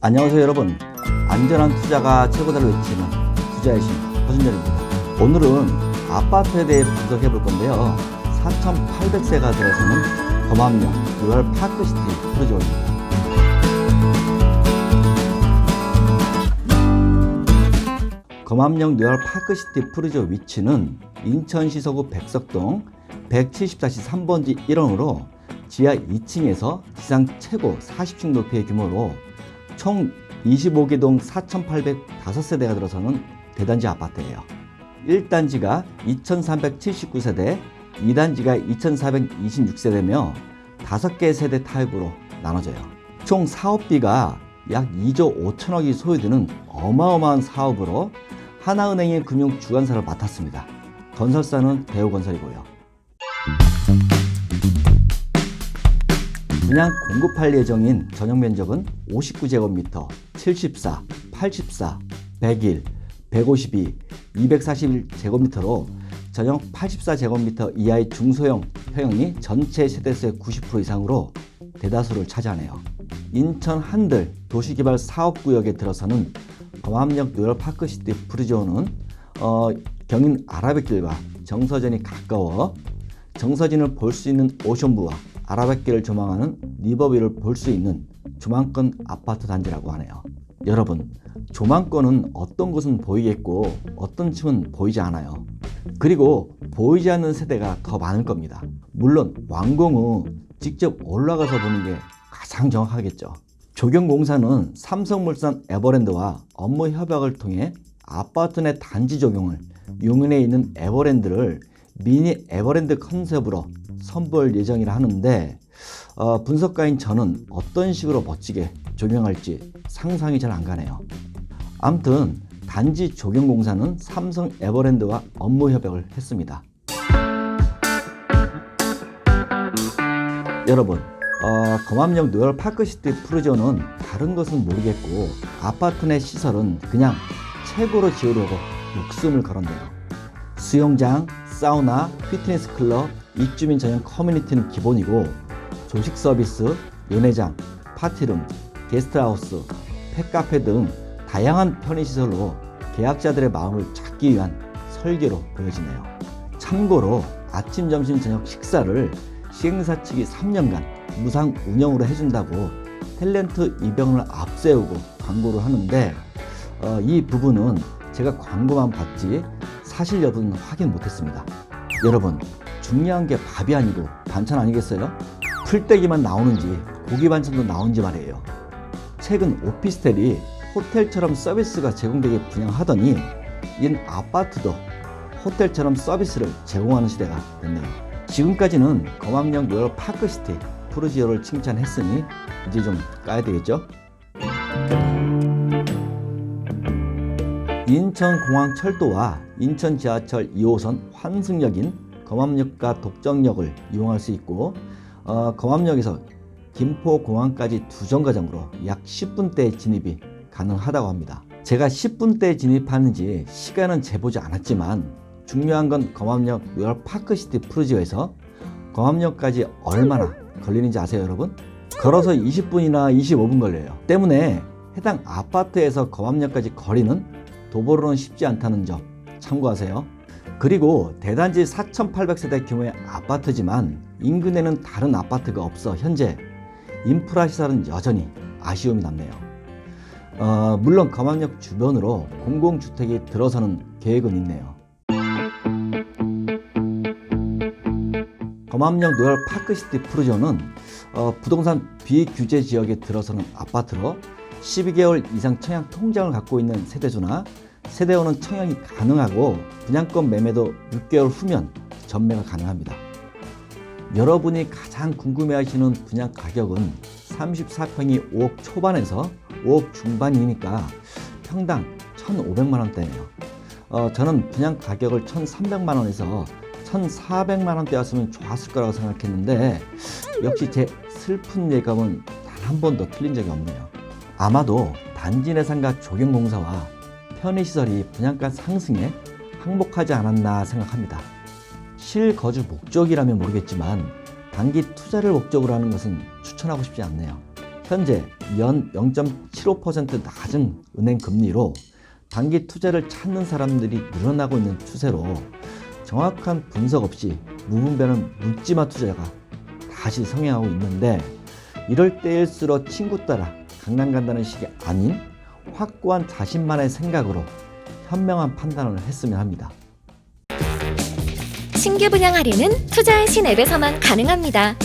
안녕하세요 여러분. 안전한 투자가 최고다를 외치는 투자의 신 허준열입니다. 오늘은 아파트에 대해 분석해 볼 건데요. 4,800세가 들어서는 범합령 로열 파크시티 프로젝트입니다 검암령 로열 파크시티 프리저 위치는 인천시 서구 백석동 174-3번지 1원으로 지하 2층에서 지상 최고 40층 높이의 규모로 총 25개 동 4,805세대가 들어서는 대단지 아파트예요. 1단지가 2,379세대, 2단지가 2,426세대며 5개 세대 타입으로 나눠져요. 총 사업비가 약 2조 5천억이 소요되는 어마어마한 사업으로 하나은행의 금융 주관사를 맡았습니다. 건설사는 대우건설이고요. 분양 공급할 예정인 전용 면적은 59제곱미터, 74, 84, 101, 152, 241제곱미터로 전용 84제곱미터 이하의 중소형 평형이 전체 세대수의 90% 이상으로 대다수를 차지하네요. 인천 한들 도시개발 사업구역에 들어서는 검암역 노열파크시티 프리존은 어, 경인 아라뱃길과 정서전이 가까워 정서진을 볼 수 있는 오션부와 아라뱃길을 조망하는 리버뷰를 볼 수 있는 조망권 아파트 단지라고 하네요. 여러분, 조망권은 어떤 곳은 보이겠고 어떤 층은 보이지 않아요. 그리고 보이지 않는 세대가 더 많을 겁니다. 물론 완공 후 직접 올라가서 보는 게 가장 정확하겠죠. 조경공사는 삼성물산 에버랜드와 업무 협약을 통해 아파트 내 단지 조경을 용인에 있는 에버랜드를 미니 에버랜드 컨셉으로 선보일 예정이라 하는데 어, 분석가인 저는 어떤 식으로 멋지게 조경할지 상상이 잘 안 가네요. 아무튼 단지 조경공사는 삼성 에버랜드와 업무 협약을 했습니다. 여러분, 어, 검암역 노열 파크시티 프로저는 다른 것은 모르겠고 아파트 내 시설은 그냥 최고로 지으려고 목숨을 걸었네요. 수영장, 사우나, 피트니스 클럽, 입주민 전용 커뮤니티는 기본이고 조식 서비스, 연회장, 파티룸, 게스트하우스, 펫카페 등 다양한 편의시설로 계약자들의 마음을 잡기 위한 설계로 보여지네요. 참고로 아침, 점심, 저녁 식사를 시행사 측이 3년간 무상 운영으로 해준다고 탤런트 입영을 앞세우고 광고를 하는데 어, 이 부분은 제가 광고만 봤지 사실 여부는 확인 못했습니다. 여러분 중요한 게 밥이 아니고 반찬 아니겠어요? 풀떼기만 나오는지 고기 반찬도 나오는지 말이에요. 최근 오피스텔이 호텔처럼 서비스가 제공되게 분양하더니 이는 아파트도 호텔처럼 서비스를 제공하는 시대가 됐네요. 지금까지는 검암역 로열 파크시티 프로지오를 칭찬했으니 이제 좀 까야 되겠죠? 인천공항철도와 인천 지하철 2호선 환승역인 검암역과 독정역을 이용할 수 있고 어, 검암역에서 김포공항까지 두 정거장으로 약 10분대 진입이 가능하다고 합니다. 제가 10분대 진입하는지 시간은 재보지 않았지만 중요한 건 검암역 로열 파크시티 프로지오에서 검암역까지 얼마나 걸리는지 아세요 여러분? 걸어서 20분이나 25분 걸려요. 때문에 해당 아파트에서 검암역까지 거리는 도보로는 쉽지 않다는 점 참고하세요. 그리고 대단지 4,800세대 규모의 아파트지만 인근에는 다른 아파트가 없어 현재 인프라 시설은 여전히 아쉬움이 남네요. 어, 물론 검암역 주변으로 공공주택이 들어서는 계획은 있네요. 검암역 노열 파크시티 프로저는 어, 부동산 비규제 지역에 들어서는 아파트로 12개월 이상 청약 통장을 갖고 있는 세대주나 세대원은 청약이 가능하고 분양권 매매도 6개월 후면 전매가 가능합니다. 여러분이 가장 궁금해하시는 분양 가격은 34평이 5억 초반에서 5억 중반이니까 평당 1,500만 원대예요. 어, 저는 분양 가격을 1,300만 원에서 1,400만 원대였으면 좋았을 거라고 생각했는데 역시 제 슬픈 예감은 단 한 번도 틀린 적이 없네요. 아마도 단지 내상과 조경공사와 편의시설이 분양가 상승에 항복하지 않았나 생각합니다. 실거주 목적이라면 모르겠지만 단기 투자를 목적으로 하는 것은 추천하고 싶지 않네요. 현재 연 0.75% 낮은 은행 금리로 단기 투자를 찾는 사람들이 늘어나고 있는 추세로 정확한 분석 없이 무분별한 묻지마 투자가 다시 성행하고 있는데 이럴 때일수록 친구 따라 강남 간다는 식이 아닌 확고한 자신만의 생각으로 현명한 판단을 했으면 합니다. 신규 분양 할인은 투자의 신 앱에서만 가능합니다.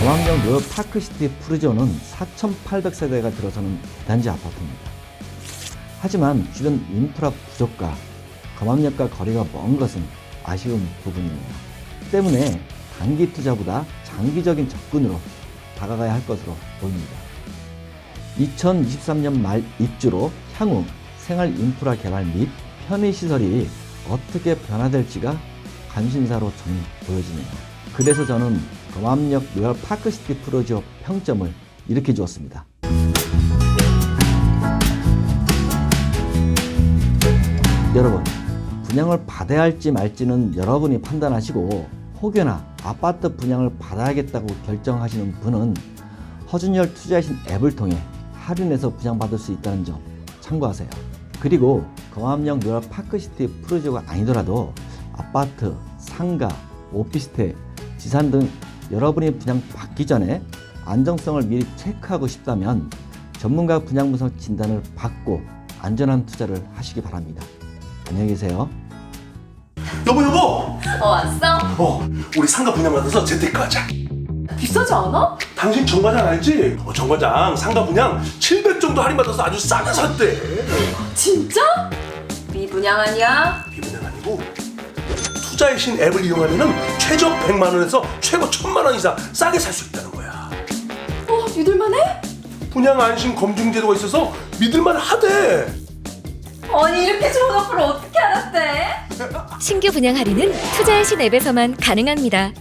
공항역 파크시티 푸르지오는 4,800세대가 들어서는 단지 아파트입니다. 하지만 주변 인프라 부족과 검암역과 거리가 먼 것은 아쉬운 부분이네요. 때문에 단기 투자보다 장기적인 접근으로 다가가야 할 것으로 보입니다. 2023년 말 입주로 향후 생활 인프라 개발 및 편의 시설이 어떻게 변화될지가 관심사로 저는 보여지네요. 그래서 저는 검암역 로열 파크시티 프로지오 평점을 이렇게 주었습니다. 여러분, 분양을 받아야 할지 말지는 여러분이 판단하시고 혹여나 아파트 분양을 받아야겠다고 결정하시는 분은 허준열 투자신 앱을 통해 할인해서 분양받을 수 있다는 점 참고하세요. 그리고 검암역 노열 파크시티 프로지오가 아니더라도 아파트, 상가, 오피스텔, 지산 등 여러분이 분양 받기 전에 안정성을 미리 체크하고 싶다면 전문가 분양 분석 진단을 받고 안전한 투자를 하시기 바랍니다. 안녕히 계세요. 여보 여보 어 왔어? 어 우리 상가 분양 받아서 재테크 하자 비싸지 않아? 당신 정과장 알지? 어, 정과장 상가 분양 700 정도 할인받아서 아주 싸게 샀대 진짜? 미분양 아니야? 이 분양 아니고 투자의 신 앱을 이용하면 최저 100만 원에서 최고 1000만 원 이상 싸게 살 수 있다는 거야 어 믿을만해? 분양 안심 검증 제도가 있어서 믿을만 하대 아니 이렇게 좋은 어플을 어떻게 알았대? 신규 분양 할인은 투자의 신 앱에서만 가능합니다.